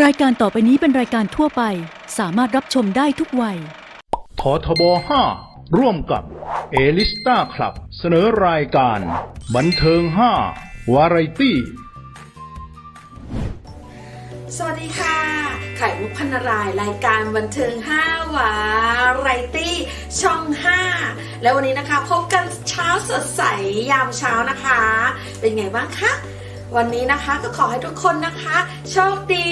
รายการต่อไปนี้เป็นรายการทั่วไป สามารถรับชมได้ทุกวัย ททบ 5 ร่วมกับเอลิสตาคลับ เสนอรายการ บันเทิง 5 วาไรตี้ สวัสดีค่ะ ไข่มุกพันนารายณ์รายการบันเทิง 5 วาไรตี้ ช่อง 5 แล้ววันนี้นะคะ พบกันเช้าสดใสยามเช้านะคะ เป็นไงบ้างคะ วันนี้นะคะก็ขอให้ทุกคนนะคะ โชคดี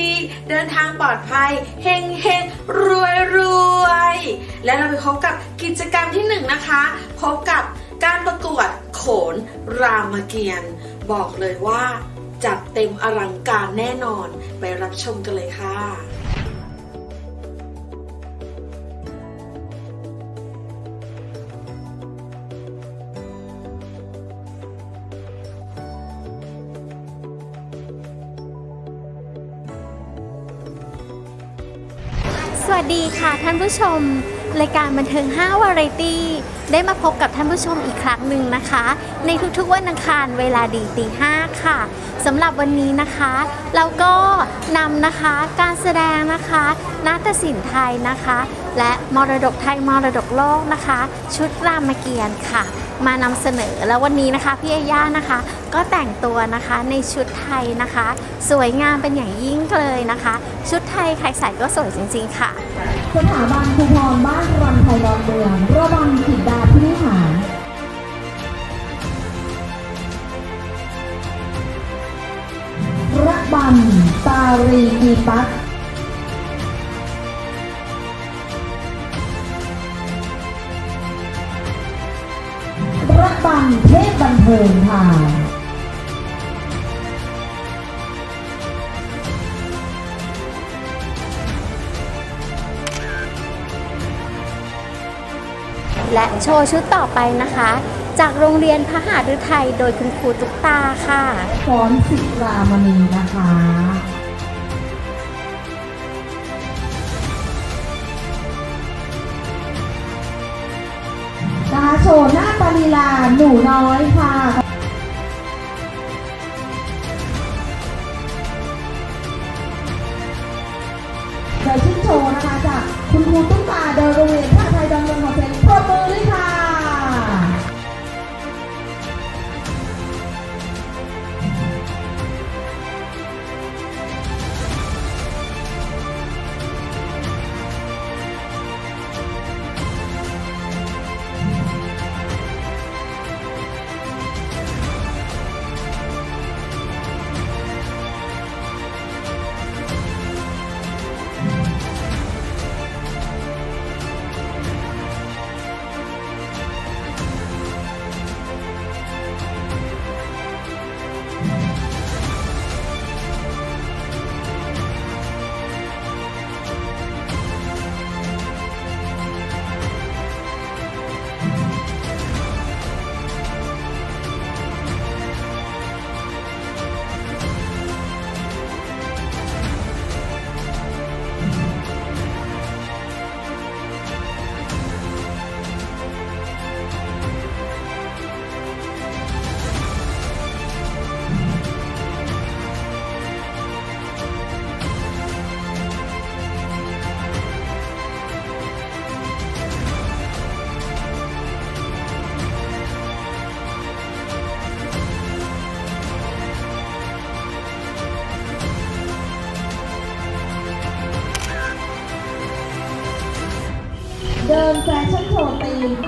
เดินทางปลอดภัยเฮงเฮงรวยรวย และเราไปพบกับกิจกรรมที่หนึ่งนะคะ พบกับการประกวดโขนรามเกียรติ์บอกเลยว่าจัดเต็มอลังการแน่นอนไปรับชมกันเลยค่ะ วัสดีค่ะท่านผู้ชม รายการบันเทิง 5 วาไรตี้ ได้มาพบกับท่านผู้ชมอีกครั้งหนึ่งนะคะ ในทุกๆวันอังคารเวลาดีตีห้าค่ะสำหรับวันนี้นะคะ เราก็นำนะคะการแสดงนะคะนาฏศิลป์ไทยนะคะ และมรดกไทยมรดกโลกนะคะ ชุดรามเกียรติ์ค่ะ มานำเสนอแล้ววันนี้นะคะพี่เอย่านะคะ ก็แต่งตัวนะคะในชุดไทยนะคะ สวยงามเป็นอย่างยิ่งเลยนะคะ ชุดไทยใครใส่ก็สวยจริงๆค่ะสถาบันภูพรบ้านรำไทยดอนเมืองระวังผิดดาพินิหารระบำตารีกีปัก เิงค่ะและโชว์ชุดต่อไปนะคะ จากโรงเรียนพระหาฤทัยโดยคุณครูตุ๊กตาค่ะฟอนศิรามณีนะคะนะคะโชว์หน้า ปาลีลาหนูน้อยค่ะ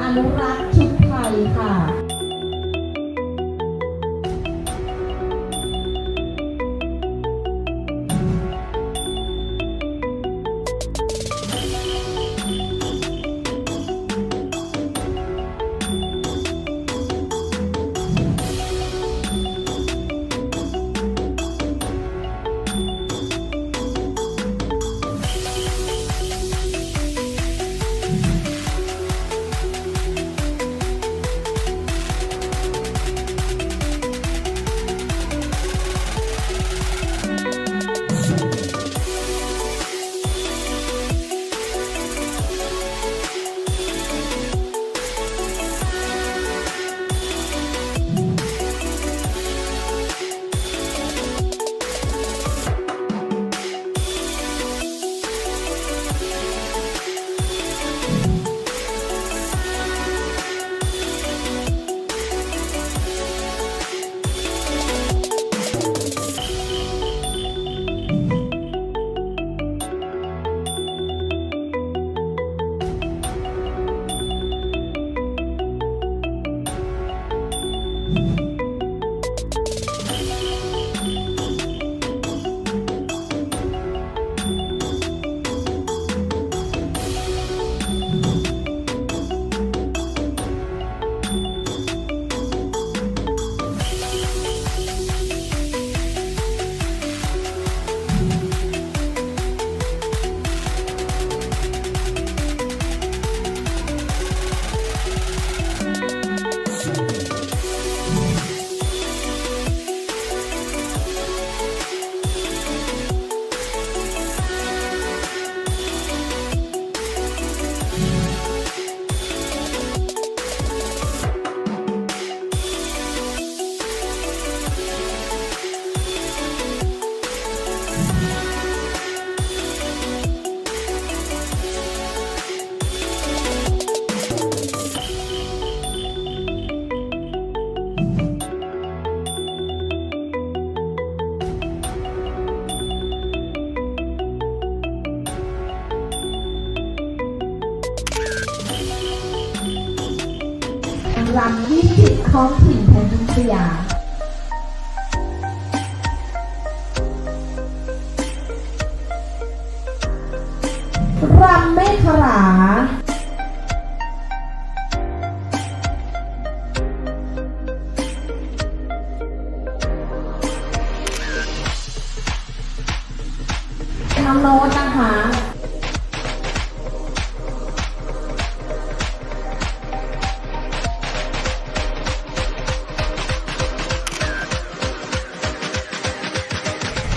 อนุรักษ์ชุม ยา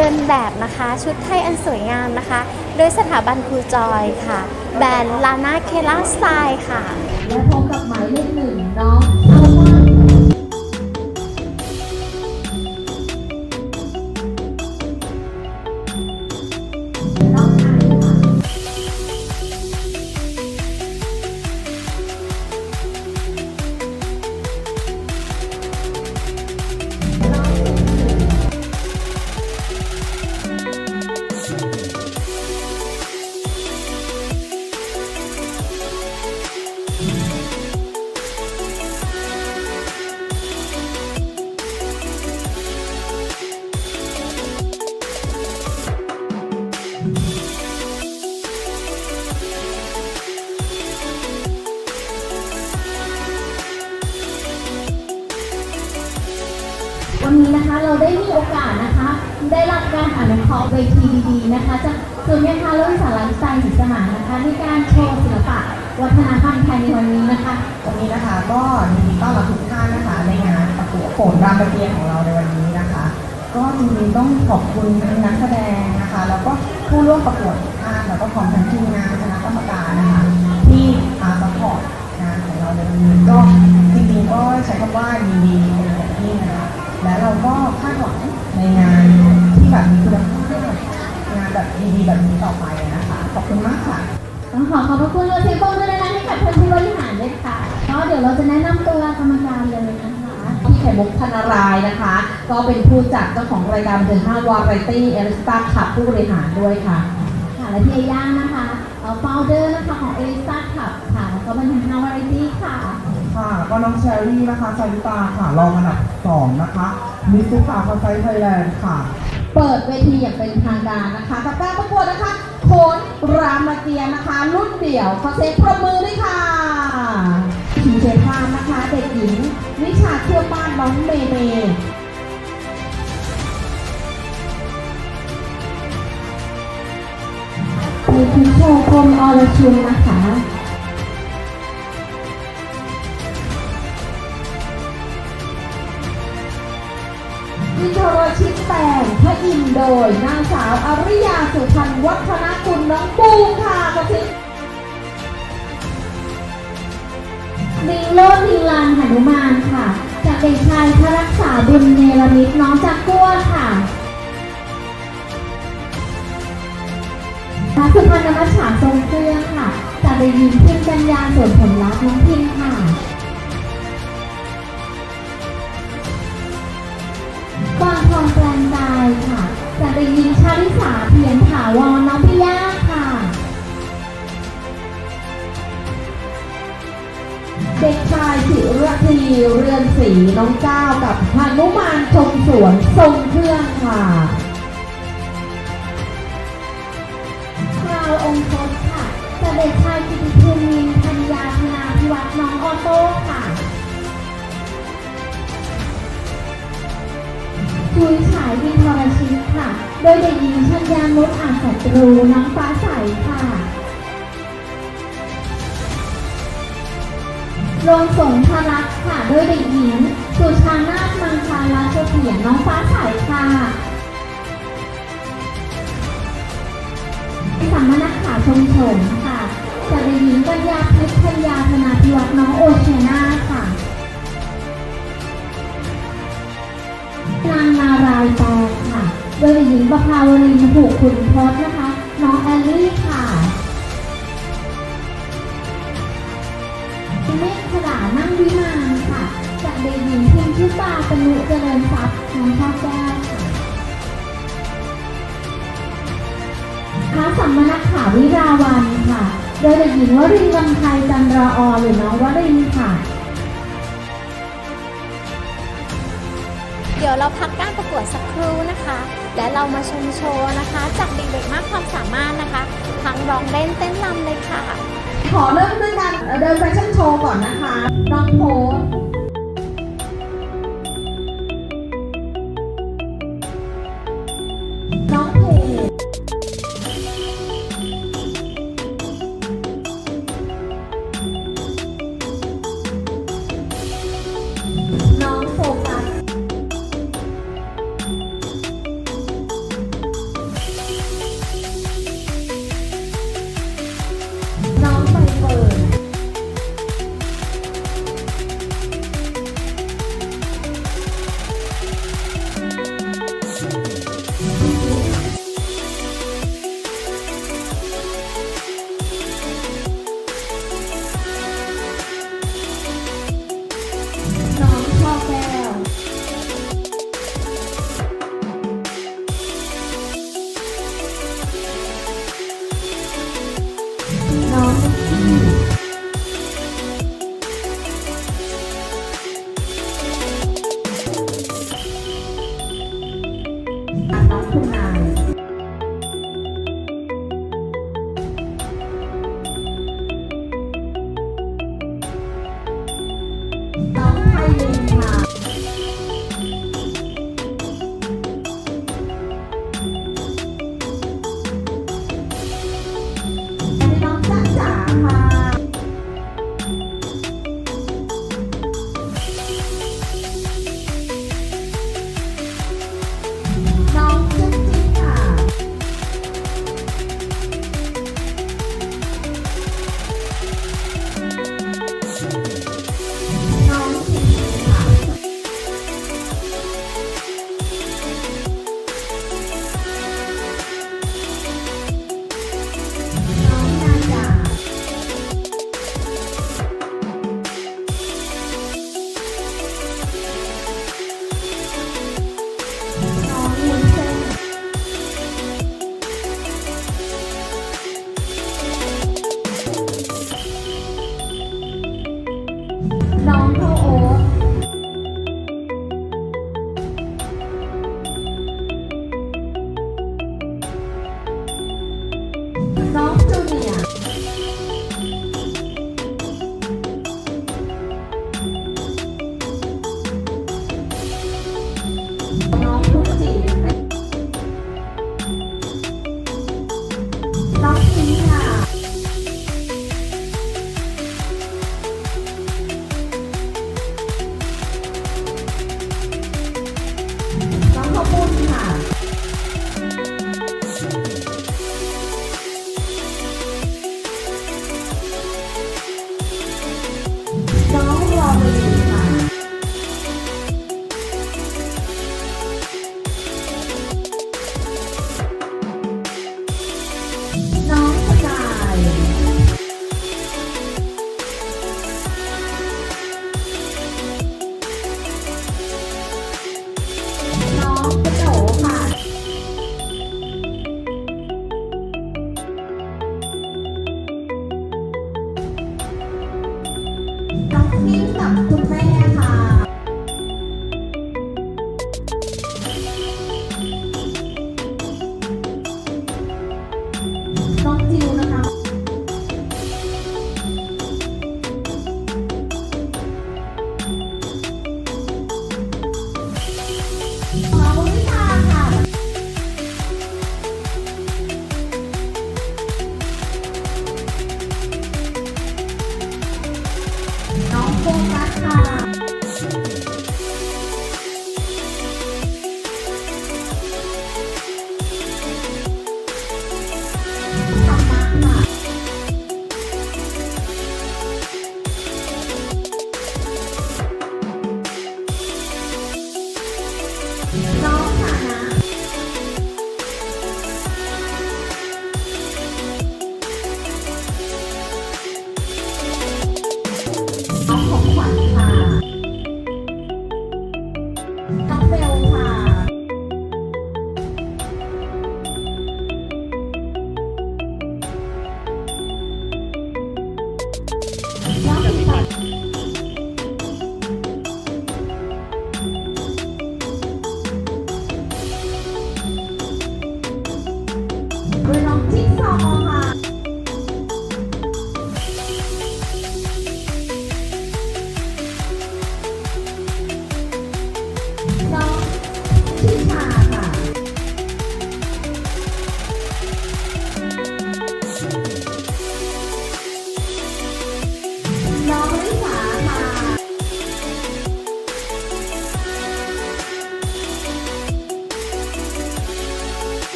เดินแบบนะคะ ชุดไทยอันสวยงามนะคะ โดยสถาบันครูจอยค่ะ แบรนด์ลานาเคล่าสไตล์ค่ะ และพบกับหมายเลขหนึ่งน้อง วันนี้นะคะ เราได้มีโอกาสนะคะ ได้รับการอนุเคราะห์เวทีดีๆนะคะจากศูนย์การค้าและวิสาหกิจสไตล์ศรีสมานนะคะในการโชว์ศิลปะ วัฒนธรรมไทยในวันนี้นะคะ วันนี้นะคะก็ยินดีต้อนรับทุกท่านนะคะ ในงานประกวดโขนรามเกียรติของเราในวันนี้นะคะ ก็จริงๆต้องขอบคุณทั้งนักแสดงนะคะ แล้วก็ผู้ร่วมประกวดทุกท่านแล้วก็ของทั้งทีมงานคณะกรรมการนะคะที่มาสปอร์ตงานของเราในวันนี้ก็จริงๆก็ใช้คำว่ายินดีเป็นอย่างยิ่งนะคะ และเราก็คาดหวังในงานที่แบบมีคุณภาพงานแบบดีๆแบบนี้ต่อไปนะคะ ขอบคุณมากค่ะต้องขอขอบพระคุณเราเสียงปรบมือเลยนะให้กับท่านผู้บริหารด้วยค่ะก็เดี๋ยวเราจะแนะนำตัวกรรมการเลยนะคะพี่ไข่มุกพนารายณ์นะคะ ก็เป็นผู้จัดเจ้าของรายการบันเทิง5วาไรตี้เอลิสตาขับผู้บริหารด้วยค่ะค่ะและพี่เอย่านะคะเอ่อ founder นะคะของเอลิสตาขับค่ะแล้วก็บันเทิงฮาวาไรตี้ค่ะ ค่ะแล้วก็น้องเชอรี่นะคะชาลิตาค่ะรองอันดับสองนะคะมิสซูคาคาไซไทยแลนด์ค่ะ เปิดเวทีอย่างเป็นทางการนะคะกับการประกวดนะคะโขนรามเกียรติ์นะคะ รุ่นเดี่ยวขอเสียงปรบมือด้วยค่ะทีมเชฟพานนะคะ เด็กหญิงวิชาเที่ยวบ้านน้องเมเมมีคุณโชว์กรมอรชุนนะคะ อินโดยนางสาวอริยาสุพันธ์วัฒนกุลน้องปูค่ะกระซิลิงโลดลิงลานหนุมานค่ะ จากเด็กชายพระรักษาบุญเนรมิตน้องจากกัวค่ะพระสุพรรณมัจฉาทรงเครื่องค่ะจากเด็กหญิงพิมกัญญาส่วนผลลัพธ์น้องพิมค่ะกวางทองแปลงกา จากเด็กหญิงชาลิสาเพียรถาวรน้องพิยาค่ะ เด็กชายจิรทีเรือนศรีน้องก้าวกับพานุมานชมสวนทรงเครื่องค่ะคราวองค์พจน์ค่ะจากเด็กชายกิติภูมินธัญญาธนาพิวัฒน์น้องออโต้ค่ะ คุยฉายวินทรชิตค่ะ โดยเด็กหญิงชัญญานุชอาจศัตรูน้องฟ้าใสค่ะโรงสงฆ์พารักค่ะ โดยเด็กหญิง สุชานาถมังคาลาเสถียรน้องฟ้าใสค่ะสัมมนาขาชมเฉมค่ะจากเด็กหญิงกัญญาเพชรพัญญาธนาพิวัฒน์น้องโอเชนาค่ะางนารายแปลงค่ะ โดยเด็กหญิงประภาวรินผูกขุนทศนะคะ น้องแอลลี่ค่ะเมฆขดานั่งวิมานค่ะ จากเด็กหญิงพิมพิตาตนุเจริญทรัพย์น้องชอบแก้วค่ะพระสัมมนักขาวิราวันค่ะ โดยเด็กหญิงวรินทร์ลำไพจันราอหรือน้องวรินค่ะ เดี๋ยวเราพักการประกวดสักครู่นะคะ และเรามาชมโชว์นะคะ จากเด็กๆมากความสามารถนะคะทั้งร้องเล่นเต้นรำเลยค่ะ ขอเริ่มด้วยการเดินแฟชั่นโชว์ก่อนนะคะน้องโพ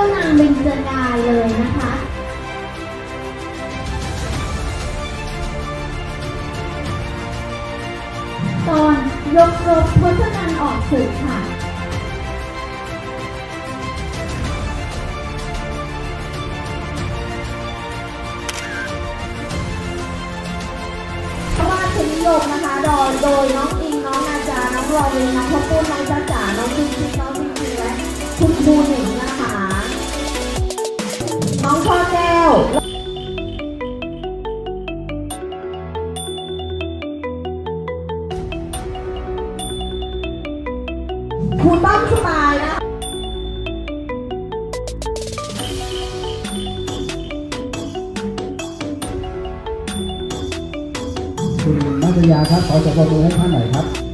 จ้านางเบญจกาเลยนะคะตอนยกรบพจนันออกศึก คุณนัทยาครับ ขอจับมือให้ท่านหน่อยครับ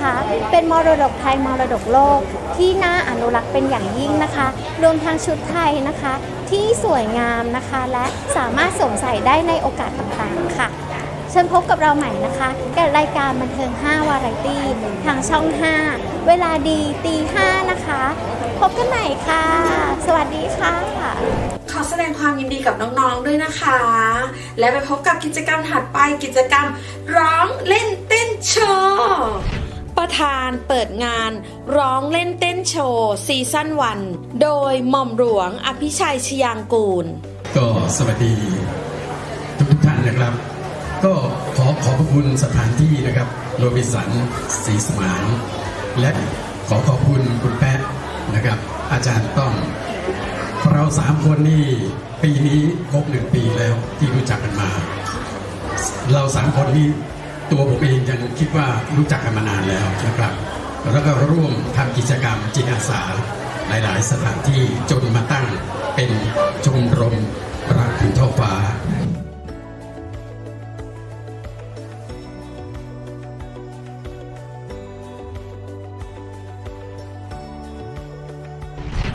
นะคะ เป็นมรดกไทยมรดกโลก ที่น่าอนุรักษ์เป็นอย่างยิ่งนะคะ รวมทั้งชุดไทยนะคะ ที่สวยงามนะคะ และสามารถสวมใส่ได้ในโอกาสต่างๆค่ะเชิญพบกับเราใหม่นะคะกับรายการบันเทิง 5 วาไรตี้ ทางช่อง 5 เวลาดีตี5นะคะ พบกันใหม่ค่ะ สวัสดีค่ะ ขอแสดงความยินดีกับน้องๆด้วยนะคะ และไปพบกับกิจกรรมถัดไปกิจกรรมร้องเล่นเต้นโชว์ ประธานเปิดงาน ร้องเล่นเต้นโชว์ซีซั่นวัน โดยหม่อมหลวงอภิชัยชยางกูล ก็สวัสดี ทุกทุกท่านนะครับ ก็ขอขอบพระคุณสถานที่นะครับโรบินสันศรีสมาน และขอขอบคุณคุณแป๊ะนะครับ อาจารย์ต้องเราสามคนนี่ปีนี้ครบหนึ่งปีแล้วที่รู้จักกันมา เราสามคนนี้ ตัวผมเองยังคิดว่ารู้จักกันมานานแล้วนะครับ แล้วก็ร่วมทำกิจกรรมจิตอาสาหลาย ๆ สถานที่จนมาตั้งเป็นชมรมรักถึงท้องฟ้า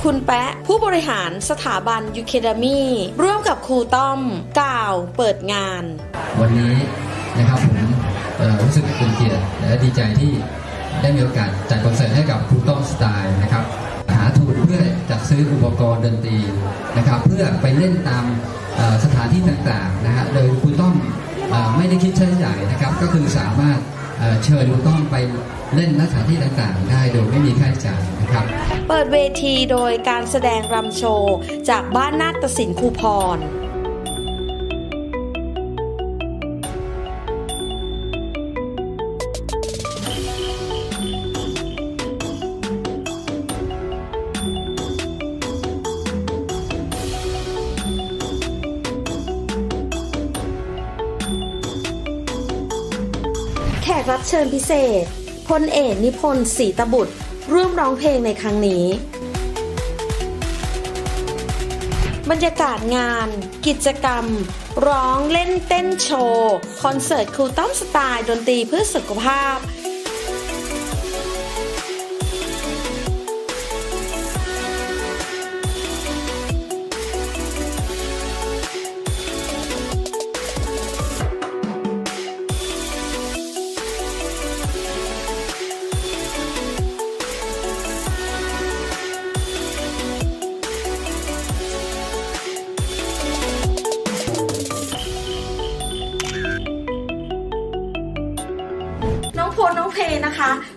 คุณแปะผู้บริหารสถาบันยูเคดามีร่วมกับครูต้อมกล่าวเปิดงาน วันนี้นะครับผมเอ่อ รู้สึกเป็นเกียรติและดีใจที่ได้มีโอกาสจัดคอนเสิร์ตให้กับครูต้องสไตล์นะครับหาทุนเพื่อจัดซื้ออุปกรณ์ดนตรีนะครับ เพื่อไปเล่นตามสถานที่ต่างๆนะฮะโดยครูต้องไม่ได้คิดใช้จ่ายนะครับ ก็คือสามารถเอ่อเชิญครูต้องไปเล่นณสถานที่ต่างๆ ได้โดยไม่มีค่าใช้จ่ายนะครับ เปิดเวทีโดยการแสดงรำโชว์ จากบ้านนาฏศิลป์ครูพร เชิญพิเศษพลเอกนิพนธ์ศรีตบุตร ร่วมร้องเพลงในครั้งนี้ บรรยากาศงาน กิจกรรม ร้องเล่นเต้นโชว์ คอนเสิร์ตครูต้อมสไตล์ดนตรีเพื่อสุขภาพ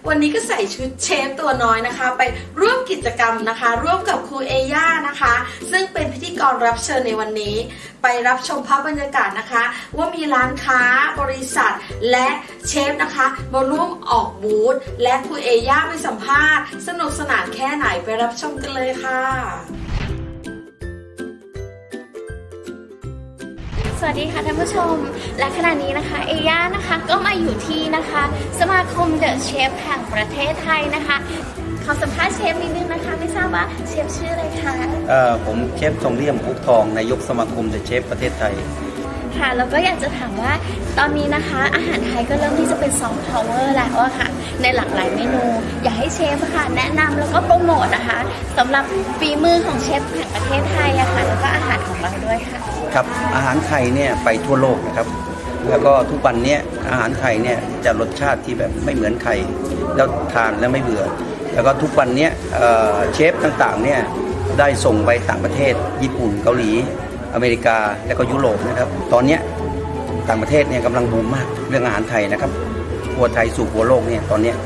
วันนี้ก็ใส่ชุดเชฟตัวน้อยนะคะ ไปร่วมกิจกรรมนะคะ ร่วมกับครูเอย่านะคะ ซึ่งเป็นพิธีกรรับเชิญในวันนี้ ไปรับชมภาพบรรยากาศนะคะ ว่ามีร้านค้าบริษัทและเชฟนะคะมาร่วมออกบูธและครูเอย่าไปสัมภาษณ์ สนุกสนานแค่ไหนไปรับชมกันเลยค่ะ สวัสดีค่ะท่านผู้ชม และขณะนี้นะคะ เอย่านะคะก็มาอยู่ที่นะคะ สมาคมเดอะเชฟแห่งประเทศไทยนะคะ ขอสัมภาษณ์เชฟนิดนึงนะคะ ไม่ทราบว่าเชฟชื่ออะไรคะเอ่อผมเชฟทองเลี่ยมพุกทองนายกสมาคมเดอะเชฟประเทศไทย ค่ะแล้วก็อยากจะถามว่าตอนนี้นะคะ อาหารไทยก็เริ่มที่จะเป็นซอฟต์พาวเวอร์แล้วอะค่ะ ในหลากหลายเมนู อยากให้เชฟอะค่ะ แนะนำแล้วก็โปรโมทนะคะสำหรับฝีมือของเชฟแห่งประเทศไทยอะค่ะแล้วก็อาหารของเราด้วยค่ะ ครับอาหารไทยเนี่ยไปทั่วโลกนะครับ แล้วก็ทุกวันเนี้ยอาหารไทยเนี่ยจะรสชาติที่แบบไม่เหมือนใครแล้วทานแล้วไม่เบื่อ แล้วก็ทุกวันเนี้ยเอ่อเชฟต่างๆเนี่ยได้ส่งไปต่างประเทศ ญี่ปุ่นเกาหลี อเมริกาและก็ยุโรปนะครับ ตอนเนี้ยต่างประเทศเนี่ยกำลังบูมมากเรื่องอาหารไทยนะครับครัวไทยสู่ครัวโลกเนี่ยตอนเนี้ย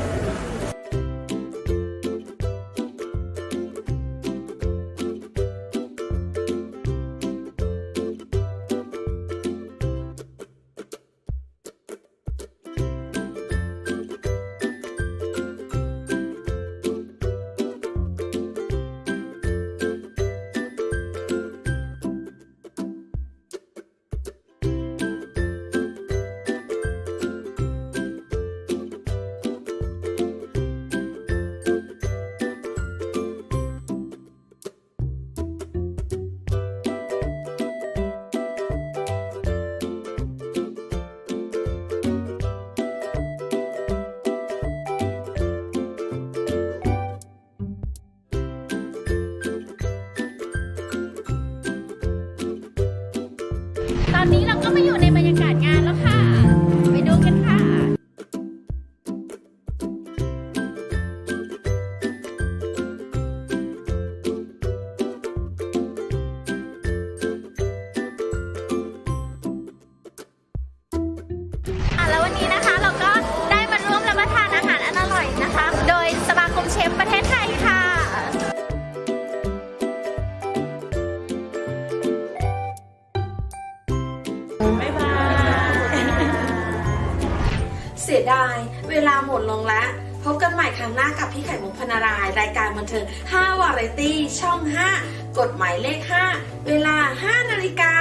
ยดาย เวลาหมดลงแล้ว พบกันใหม่ครั้งหน้ากับพี่ไข่มุกพนาราย รายการบันเทิง5วาไรตี้ช่อง 5 กฎหมายเลข 5 เวลา 5 นาฬิกา